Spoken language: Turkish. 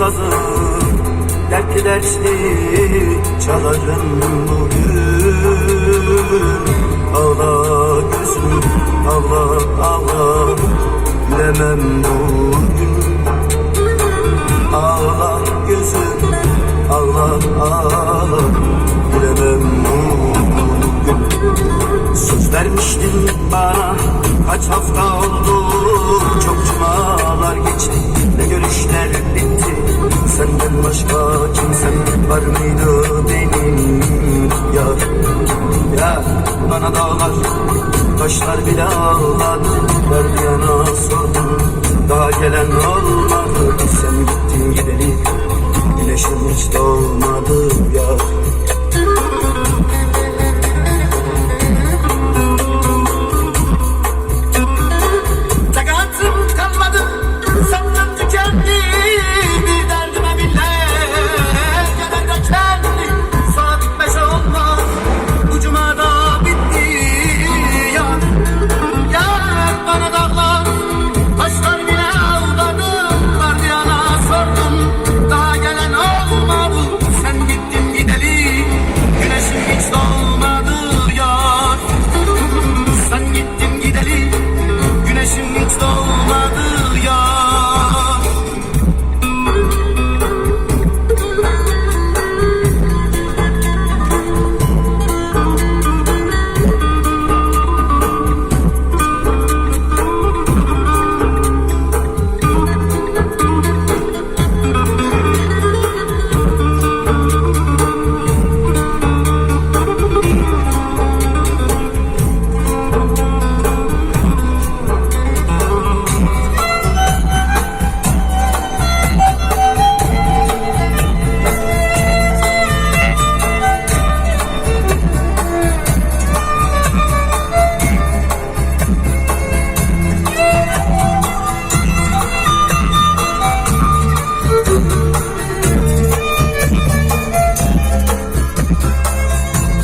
sazım, dertli dertli çalarım bugün. Ağla gözüm, ağla ağla gülemem bugün. Ağla gözüm, ağla ağla gülemem bugün. Söz vermiştin bana kaç hafta oldu mıydı benim. Ya Ya bana dağlar. Taşlar bile ağladı Gardiyana sordum. Daha gelen olmadı. Sen gittin